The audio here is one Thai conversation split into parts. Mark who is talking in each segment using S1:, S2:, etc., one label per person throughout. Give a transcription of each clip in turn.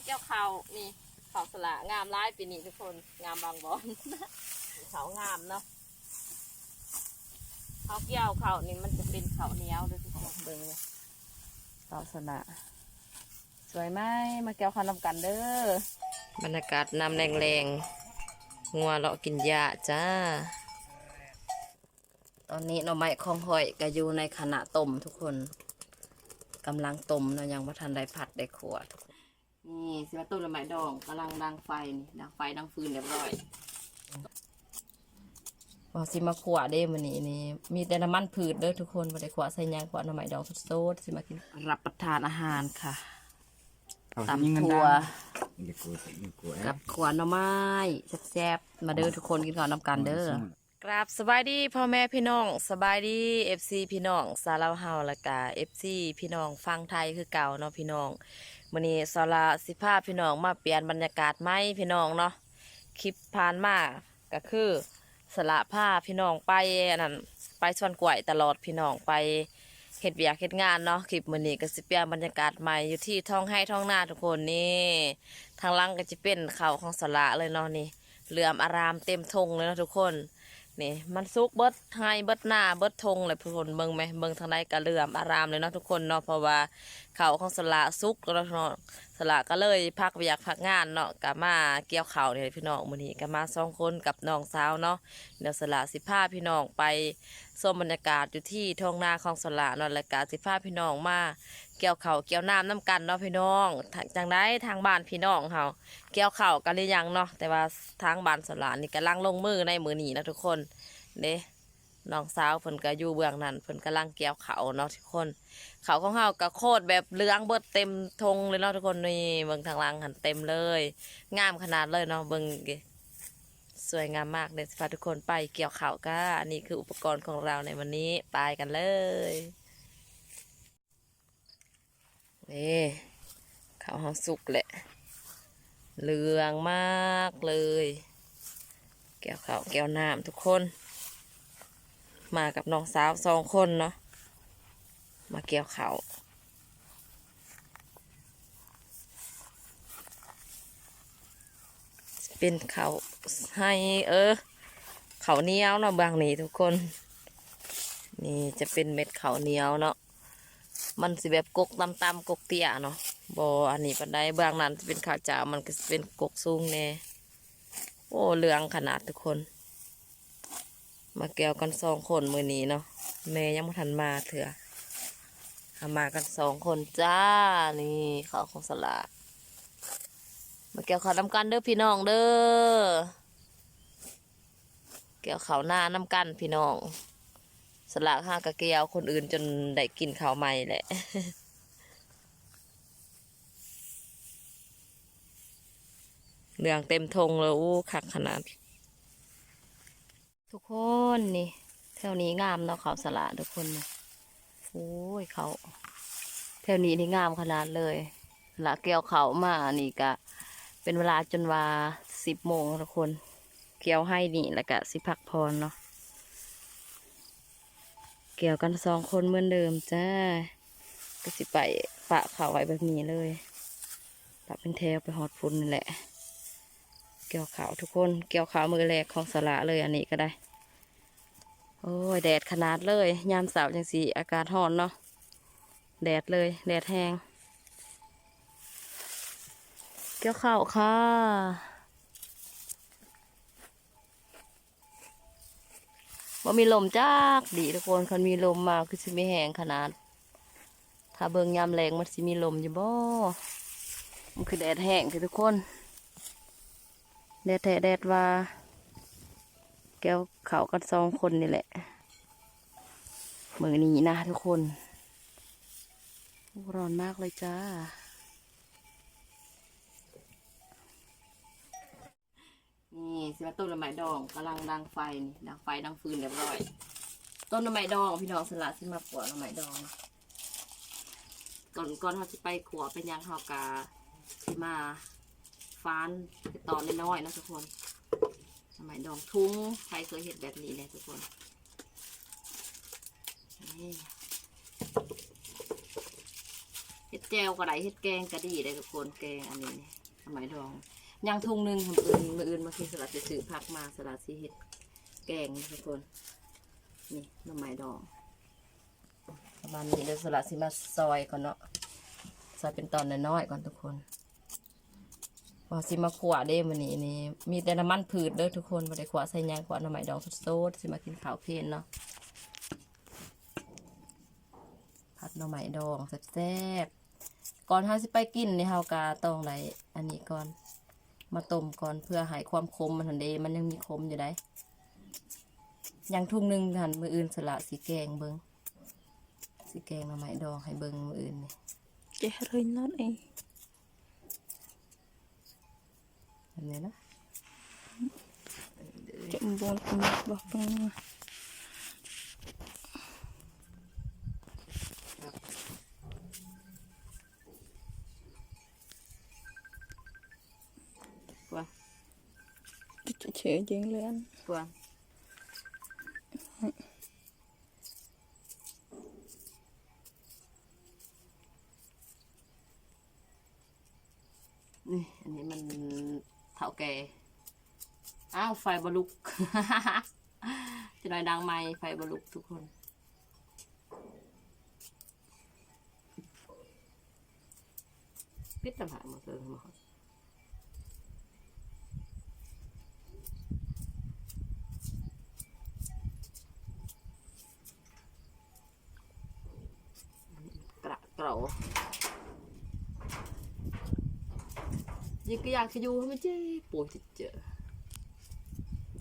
S1: มาเกี่ยวข้าวนี่ข้าวสละงามร้ายปีนี้ทุกคนงามบางบอนเขางามเนาะเขาเกี่ยวข้าวนี่มันจะเป็นข้าวเหนียวเลยทุกคนเบิ่งเลยข้าวสละสวยไหมมาเกี่ยวข้าวนำกันเด้อบรรยากาศน้ำแรงๆงัวเลาะกินหญ้าจ้า ตอนนี้หน่อไม้ของหอยก็อยู่ในขณะต้มทุกคนกำลังต้มเนาะยังว่าทันได้ผัดได้ขวทุกคนนี่ สิมาต้มหน่อไม้ดองกำลังดังไฟนี่ดังไฟดังฟืนเรียบร้อยบอกสิมาขวเด้มันนี้นี่มีแต่น้ำมันพืชเด้อทุกคนบ่ได้ขวใส่หยางขวหน่อไม้ดองสดๆสิมากินรับประทานอาหารค่ะตำถั่ว
S2: อย่ากลัวอย่ากลัว
S1: กับขวานหน่อไม้แซ่บๆมาเด้อทุกคนกินข้าวนำกันเด้อกราบสบายดีพ่อแม่พี่น้องสบายดีเอฟซีพี่น้องสาราเฮาและกาเอฟซีพี่น้องฟังไทยคือเก่าเนาะพี่น้อง มื้อนี้สาราสิพาพี่น้องมาเปลี่ยนบรรยากาศไหมพี่น้องเนาะคลิปผ่านมาก็คือสละผ้าพี่น้องไปอันนั้นไปสวนกล้วยตลอดพี่น้องไปเฮ็ดเวียกเฮ็ดงานเนาะคลิปมื้อนี้ก็สิเปลี่ยนบรรยากาศใหม่อยู่ที่ท้องให้ท้องนาทุกคนนี่ทางหลังก็จะเป็นเขาของสละเลยเนาะนี่เหลื่อมอารามเต็มทงเลยเนาะทุกคนนี่มันซุกเบิดให้เบิดหน้าเบิดทงเลยทุกคนเบิ่งไหมเบิ่งทางใดกระเหลื่อมอารามเลยเนาะทุกคนเนาะเพราะว่าเขาของสละซุกแล้วเนาะสละก็เลยพักอยากพักงานเนาะกับมาเกี่ยวเขาเนี่ยพี่น้องมื้อนี้ก็มาสองคนกับน้องสาวเนาะเดี๋ยวสละสิพาพี่น้องไปชมบรรยากาศอยู่ที่ท้องนาของสละเนาะแล้วก็สิพาพี่น้องมาเกี่ยวเขาเกี่ยวน้ำน้ำกันเนาะพี่น้องทางจังได้ทางบ้านพี่น้องเฮาเกี่ยวเข่ากันหรือยังเนาะแต่ว่าทางบ้านสลานนี่กำลังลงมือในมือหนีนะทุกคนเด้ น้องสาวเพิ่นก็อยู่เบื้องนั้นเพิ่นกำลังเกี่ยวเขาเนาะทุกคน เขาของเฮาก็โคตรแบบเหลืองเบิดเต็มธงเลยเนาะทุกคนนี่เบิ่งทางหลังหันเต็มเลย งามขนาดเลยเนาะเบิ่งสวยงามมากเลยพาทุกคนไปเกี่ยวเขาก็อันนี้คืออุปกรณ์ของเราในวันนี้ไปกันเลยนี่เขาวเฮาสุกแหละเหลืองมากเลย แก้วข้าวแก้วน้ำทุกคน มากับน้องสาวสองคนเนาะมาเกี่ยวเขาเป็นเขาให้เออ เขาเหนียวเนาะบางนี้ทุกคน นี่จะเป็นเม็ดเขาเหนียวเนาะมันสิแบบกกตำตำๆกกเตี้ยเนาะบออันนี้ปันไดเบื้องนั้นจะเป็นขาวจ้ามันก็เป็นกกสูงแน่โอ้เหลืองขนาดทุกคน มาแก้วกันสองคนมือนี้เนาะแม่ยังไม่ทันมาเถอะมากันสองคนจ้า นี่ข้าวของสละมาแก้วข้าวน้ำกันเด้อพี่น้องเด้อแก้วข้าวหน้าน้ำกันพี่น้อง สละห้ากะเกียวคนอื่นจนได้กินข้าวใหม่แหละเรื่องเต็มทงเลยอู้คักขนาด ทุกคนนี่แถวนี้งามเนาะเขาสละทุกคนนะโอ้ยเขาแถวนี้นี่งามขนาดเลยละเกี่ยวเขามานี่กะ เป็นเวลาจนว่าสิบโมงทุกคนเกี่ยวให้นี่แล้วก็สิพักพรเนาะเกี่ยวกันสองคนเหมือนเดิมจ้าก็สิไปปะเขาไว้แบบนี้เลยปะเป็นแถวไปหอดพุ่นนี่แหละ เกี่ยวขาวทุกคนเกี่ยวขาวมือแรกของสละเลยอันนี้ก็ได้ โอ้ยแดดขนาดเลย ยามสาร์จังสีอากาศร้อนเนาะแดดเลย แดดแห้งเกี่ยวข้าวค่ะว่ามีลมจักดีทุกคนคันมีลมมาคือสิมีแห้งขนาด ถ้าเบิงยามแรงมันสิมีลมอยู่บ่ มันคือแดดแห้งคือทุกคน แดดแท้แดดว่า แก้วเขากันสองคนนี่แหละมือนี้นะทุกคนร้อนมากเลยจ้า นี่สิมาต้นละไม้ดองกำลังดังไฟนี่ดังไฟดังฟืนเรียบร้อย ต้นละไม้ดองพี่น้องสลัดสิมาปวดละไม้ดอง ก่อนก่อนเขาจะไปขัวเป็นยังเขากาสิมา ฟานไปตอนน้อยๆนะทุกคนละไม้ดองทุ้งใครเคยเห็นแบบนี้เลยทุกคนเฮ็ดแจวก็ได้เฮ็ดแกงก็ดีได้ทุกคนแกงอันนี้นี่ทำไมดองย่างทุ่งหนึ่งทำอื่นมืออื่นมากินสลัดจะซื้อผักมาสลัดสิเฮ็ดแกงทุกคน นี่หน้ำไม้ดองประมาณนี้เดี๋ยวสลัดสิมาซอยก่อนเนาะซอยเป็นตอนน้อยๆก่อนทุกคน ว่าสิมาขวเด้มันนี้นี่มีแต่น้ำมันผืชเด้อทุกคนมาได้ขวาใส่หยังขวาหน่อไม้ดองสดๆสิมากินข้าวเพลนเนาะผัดหน่อไม้ดองแซ่บก่อนเฮาสิไปกินในเฮากาต้องไดอันนี้ก่อน มาต้มก่อนเพื่อหายความคมมันหั่นเดมันยังมีคมอยู่ได้ยังทุ่งนึงหันมืออื่นสละสีแกงเบิงสีแกงหน่อไม้ดองให้เบิงมืออื่นนี่
S3: เจริญนอ
S1: ดเอง នេះណា
S3: ចាំវល់គុំរបស់ពឹង
S1: បាទ
S3: ជិះជើងលេ
S1: ងបាទ แก่อ้าวไฟบลุก จะหน่อยดังไหมไฟบลุกทุกคนปิดตำหามาเจิกก็อยากจะอยู่ให้มันเจ๊ปวดจิตเจอ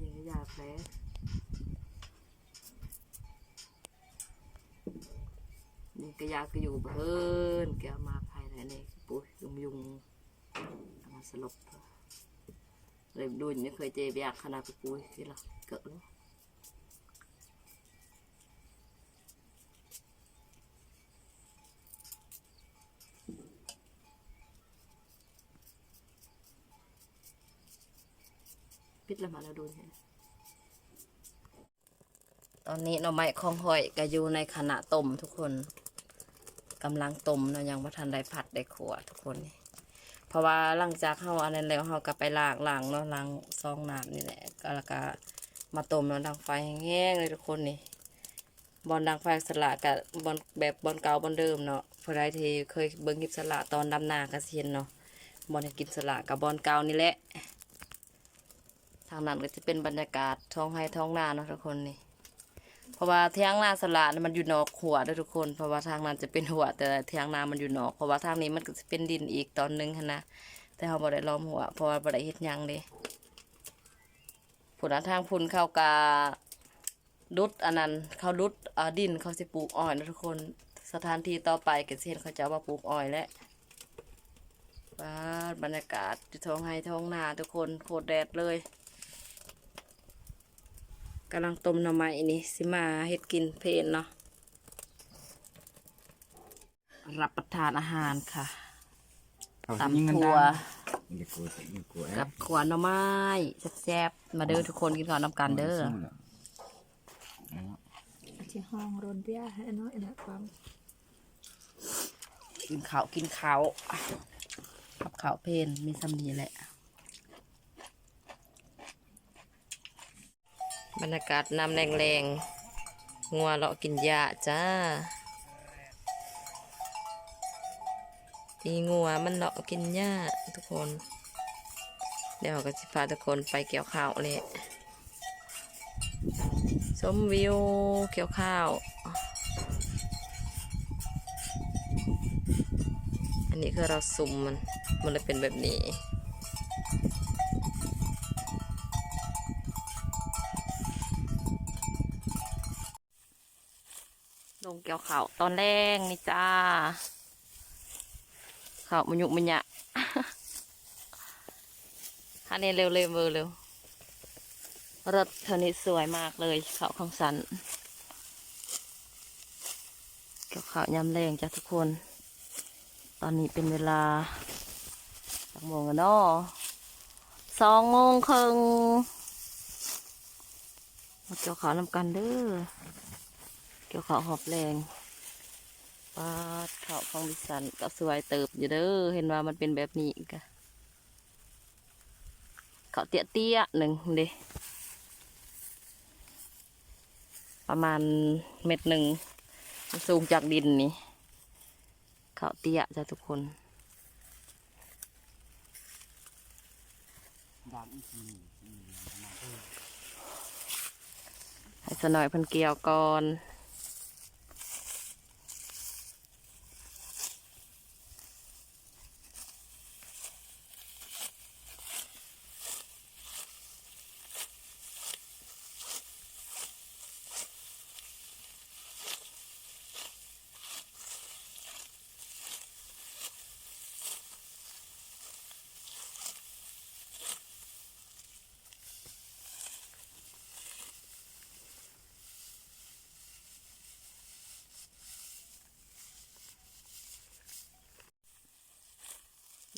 S1: ยิงอยากแผลยิงก็อยากจะอยู่เพิ่นแกมาภายในนี่ปุยยุงยุงมาสลบเลยดูนี่เคยเจ็บยากขนาดปุ๋ยที่ละเกิดแล้ว ละมาแล้วดูเนี่ยตอนนี้หน่อไม้คองหอยก็อยู่ในขณะต้มทุกคนกำลังต้มเนาะยังว่าทันได้ผัดได้ขวทุกคนนี่เพราะว่าหลังจากเฮาอันนั้นแล้วเฮาก็ไปล้างล้างเนาะล้างซองน้ำนี่แหละก็แล้วก็มาต้มเนาะดังไฟแห้งๆเลยทุกคนนี่บอลดังไฟสละกับบอลแบบบอลเก่าบอลเดิมเนาะผู้ใดที่เคยเบิ่งคลิปสละตอนดำนาก็สิเห็นเนาะบอลกินสละกับบอลเก่านี่แหละ ทางนั้นก็จะเป็นบรรยากาศท้องไร่ท้องนาเนาะทุกคนนี่ เพราะว่าเทียงนาสละมันอยู่นอกหัวด้วยทุกคน เพราะว่าทางนั้นจะเป็นหัวแต่เทียงนามันอยู่นอก เพราะว่าทางนี้มันก็จะเป็นดินอีกตอนหนึงนะแต่เขาบ่ได้ล้อมหัวเพราะว่าบ่ได้เฮ็ดยังเด้ผลทางพุ่นเข้ากาดุดอันนั้นเขาดุดอดินเขาสิปลูกอ้อยนะทุกคนสถานที่ต่อไปก็สิเห็นเขาจะเอามาปลูกอ้อยแล้วบ้าบรรยากาศท้องไร่ท้องนาทุกคนโคตรแดดเลย กำลังต้มหน่อไม้นี่สิมาเฮ็ดกินเพลนเนาะรับประทานอาหารค่ะตำถั่ว
S2: กับ
S1: ขวานหน่อไม้แซ่บๆมาเด้อทุกคนกินก่อวน้ำกันเด้อ
S3: ที่ห้องรนเบี้ยให้น้อยนะความ
S1: กินข้าวกินข้าวกับข้าวเพลนมีสำนีแหละ บรรยากาศน้ำแรงๆงัวเลาะกินหญ้าจ้าปีงัวมันเลาะกินหญ้าทุกคน เดี๋ยวเราก็จะพาทุกคนไปเกี่ยวข้าวเลยชมวิวเกี่ยวข้าว อันนี้คือเราสุ่มมัน มันเลยเป็นแบบนี้ ลงเกี่ยวขาวตอนแรกนี่จ้าขาวมันยุกมันยะฮันนี้เร็วเร็วเร็วเร็วรถเท่านี้สวยมากเลยข่าวของสัน เกี่ยวขาวยำแรงจ้ะทุกคน ตอนนี้เป็นเวลาสักโมงกันเนาะสองโมงครึ่งมาเกี่ยวขาวนำกันเด้อ เกี่ยวข้าวหอบแรงปาดเขาของดิสันก็สวยเติบอยู่เด้อเห็นว่ามันเป็นแบบนี้กะเขาเตี้ยเตี้ยหนึ่งเด้ประมาณเม็ดหนึ่งสูงจากดินนี่เขาเตี้ยจ้ะทุกคนให้สน่อยพันเกี่ยวก่อน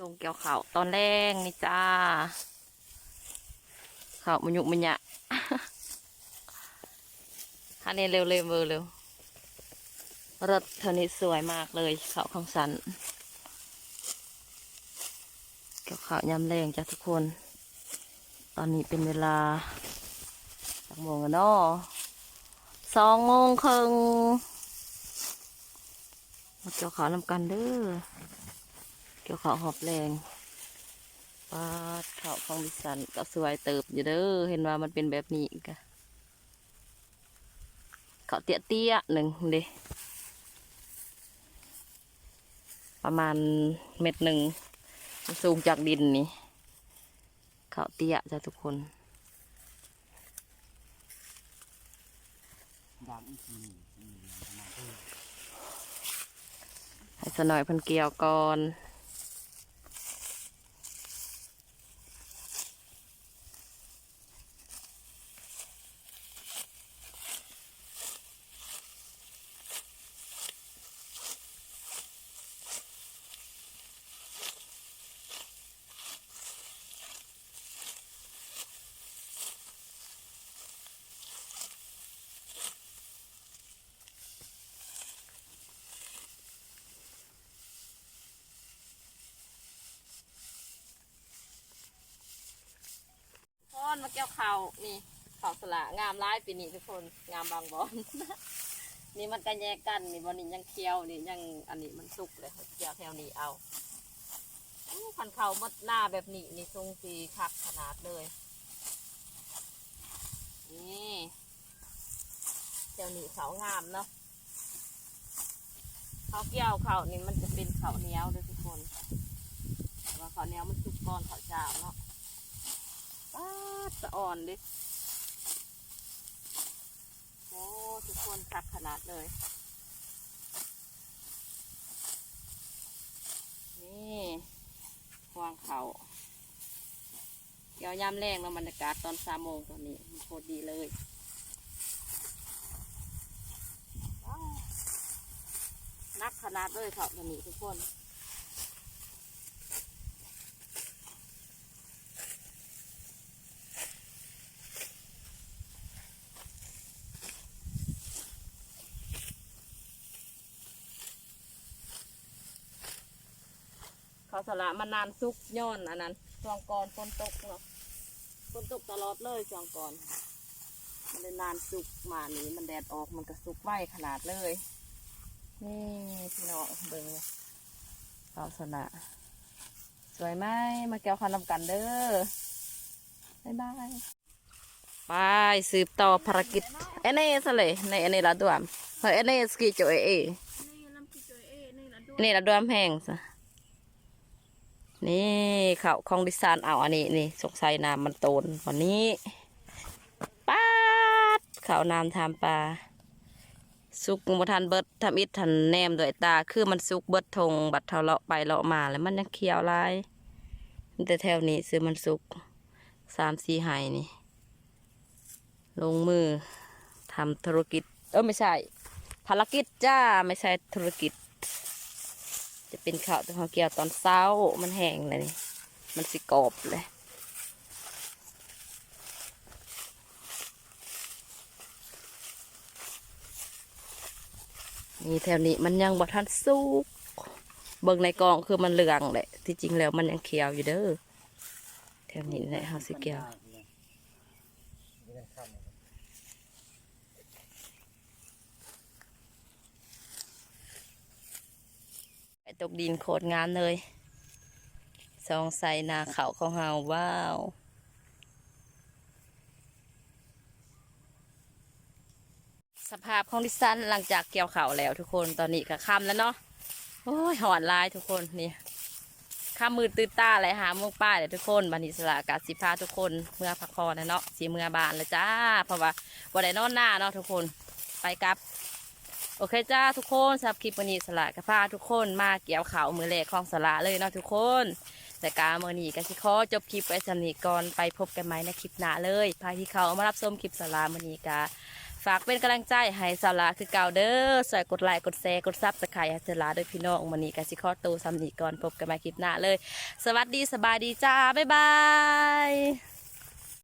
S1: ลงเกี่ยวเขาตอนแรกนี่จ้า เขามันยุกมันยะคันนี้เร็วเร็วเร็วเร็วรถเท่านี้สวยมากเลยเขาของสัน เกี่ยวเขายำแรงจ้ะทุกคน ตอนนี้เป็นเวลาสักโมงกันเนาะสองโมงครึ่งมาเกี่ยวเขาวนำกันเด้อ กี่ยวเขาวหอบแรงปาดเขาของดิสันก็สวยเติบอยู่เด้อเห็นว่ามันเป็นแบบนี้กะเขาเตี้ยเตี้ยหนึ่งเด้ประมาณเม็ดหนึ่งสูงจากดินนี่เขาเตี้ยจ้ะทุกคนให้สนอยพันเกี่ยวก่อน อนมาเกี่ยวข่าวนี่ข่าวสละงามร้ายปีนี้ทุกคนงามบางบอน นี่มันกันแยกกันนี่บอนนี้ยังเคี้ยวนี่ยังอันนี้มันสุกเลยเคี้ยวแถวนี้เอาพันเขามดหน้าแบบนี้นี่ทรงสีคักขนาดเลย นี่แถวนี้เขางามเนาะเขาเกี่ยวเขานี่มันจะเป็นเขาเนียวเลยทุกคนว่าเขาเนียวมันสุกก่อนเขาเจ้าเนาะ สะอ่อนดิโอ้ทุกคนคักขนาดเลย นี่วางเขาเกี่ยวยามแรงแล้วบรรยากาศตอนสามโมงตอนนี้โคตรดีเลยนักขนาดเลยเขาตอนนี้ทุกคน เขาสละมานานซุกย้อนอันนั้นช่วงก่อนฝนตกเนาะฝนตกตลอดเลยช่วงก่อนมันเลยนานสุกมานี้มันแดดออกมันก็สุกไวขนาดเลย นี่พี่น้องเบิ่งเลยเขาสละสวยไหมมาแก้วคันนำกันเด้อบ๊ายบายไปสืบต่อภารกิจเอเนสเลยในเอเนละดวมเฮ้ยเอเนสกีโจเอเอนี่ละดวมแห้งซะ นี่เขาของดิซานเอาอันนี้นี่สงสัยน้ำมันโตนวันนี้ป้าดเขาน้ำทำปลาสุกบทันเบิดทำอิดทันแนมด้วยตา คือมันสุกเบิดทงบัดเท่าเลาะไปเลาะมาแล้วมันยังเขียวลายแต่แถวนี้ซื้อมันสุกสามสี่ไห้นี่ ลงมือทำธุรกิจ เออไม่ใช่ภารกิจจ้าไม่ใช่ธุรกิจ จะเป็นข้าวแต่ข้าวเกียวตอนเช้ามันแห้งเลยมันสิกรอบเลยนี่แถวนี้มันยังบ่ทันสุก เบิ่งในกองคือมันเหลืองแหละ ที่จริงแล้วมันยังเขียวอยู่เด้อ แถวนี้แหละเฮาสิเกี่ยว ตกดินโคตรงามเลยซองใส่นาเขาของเฮาว้าวสภาพของดิฉันหลังจากเกี่ยวเขาแล้วทุกคนตอนนี้ก็ค่ำแล้วเนาะโอ้ยหอนลายทุกคนนี่ข้ามือตื้อตาอะไรหามุกป้าเลยทุกคนบันทิสละกาสิพาทุกคนเมื่อพักผ่อนนะเนาะสีเมื่อบานเลยจ้า เพราะว่าวันไดนอนหน้าเนาะทุกคนไปกับ โอเคจ้าทุกคนสำหรับคลิปวันนี้สละกับพาทุกคนมาเกี่ยวเขาวมือแรกของสละเลยเนาะทุกคน แต่การมือนี้ก็สิขอจบคลิปไว้สำนีก่อนไปพบกันใหม่ในคลิปหน้าเลยพาที่เขาเอามารับชมคลิปสละมือนี้กาฝากเป็นกำลังใจให้สละคือเก่าเด้อสวยกดไลค์กดแชร์กดซับสไครต์ให้สละด้วยพี่น้องมือนี้ก็สิขอตัวสำนีก่อนพบกันใหม่คลิปหน้าเลย สวัสดีสบายดีจ้า บ๊ายบาย